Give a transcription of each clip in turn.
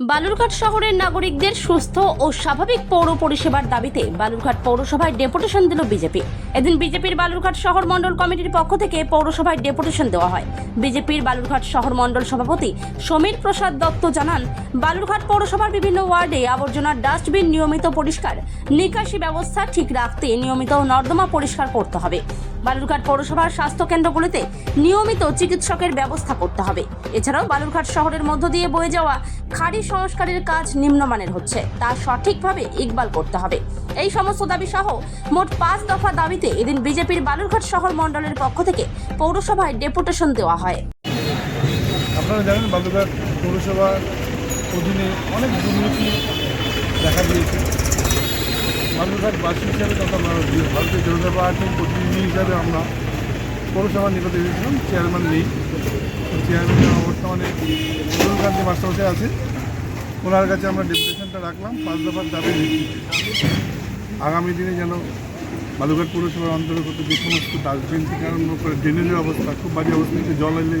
বালুরঘাট শহরের নাগরিকদের সুস্থ ও স্বাভাবিক পৌর পরিষেবার দাবিতে বালুরঘাট পৌরসভায় ডেপুটেশন দিল বিজেপি। এদিন বিজেপির বালুরঘাট শহর মণ্ডল কমিটির পক্ষ থেকে পৌরসভায় ডেপুটেশন দেওয়া হয়। বিজেপির বালুরঘাট শহর মণ্ডল সভাপতি সমীর প্রসাদ দত্ত জানান, বালুরঘাট পৌরসভার বিভিন্ন ওয়ার্ডে আবর্জনার ডাস্টবিন নিয়মিত পরিষ্কার, নিকাশি ব্যবস্থা ঠিক রাখতে নিয়মিত নর্দমা পরিষ্কার করতে হবে। বালুরঘাট পৌরসভার স্বাস্থ্য কেন্দ্রগুলিতে নিয়মিত চিকিৎসকের ব্যবস্থা করতে হবে। এছাড়াও বালুরঘাট শহরের মধ্য দিয়ে বয়ে যাওয়া খাড়ি সংস্কারের কাজ নিম্নমানের হচ্ছে। তা সঠিকভাবে ইকবাল করতে হবে। এই সমস্ত দাবি সহ মোট পাঁচ দফা দাবিতে এদিন বিজেপির বালুরঘাট শহর মণ্ডলের পক্ষ থেকে পৌরসভায় ডেপুটেশন দেওয়া হয়। আপনারা জানেন বালুরঘাট পৌরসভার অধীনে অনেক দুর্নীতি দেখা দিয়েছে। বালুরঘাটবাসী হিসাবে তথা ভারতীয় জনতা পার্টির প্রতিনিধি হিসাবে আমরা পৌরসভার নিকটে এসেছিলাম চেয়ারম্যান নেই। চেয়ারম্যান বর্তমানে অরুণকান্তি মাস্টারমশাই আছে ওনার কাছে আমরা ডেপুটেশনটা রাখলাম। পাঁচ দফার দাবি আগামী দিনে যেন বালুঘাট পৌরসভার অন্তর্গত যে সমস্ত ডাস্টবিন থেকে আরম্ভ করে ড্রেনেজের অবস্থা, খুব বাজে অবস্থা জল এলে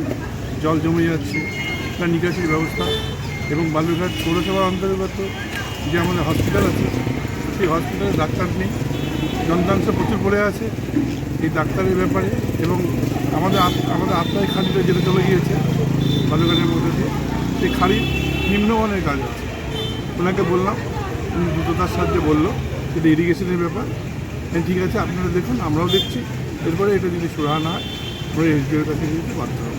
জল জমে যাচ্ছে তার নিকাশির ব্যবস্থা এবং বালুরঘাট পৌরসভার অন্তর্গত যে আমাদের হসপিটাল আছে সেই হসপিটালে ডাক্তার নেই। যন্ত্রাংশ প্রচুর পড়ে আছে এই ডাক্তারের ব্যাপারে এবং আমাদের আমাদের আত্মায় খালিতে যেটা চলে গিয়েছে বালুঘাটের মধ্যে দিয়ে, সেই খাড়ির নিম্নমানের কাজ আছে। ওনাকে বললাম, উনি দ্রুততার সাহায্যে বলল, এটা ইরিগেশনের ব্যাপার। হ্যাঁ ঠিক আছে, আপনারা দেখুন, আমরাও দেখছি। এরপরে এটা যদি সুরাহা না হয়, আমরা এসডিওর কাছে যেতে বাধ্য হব।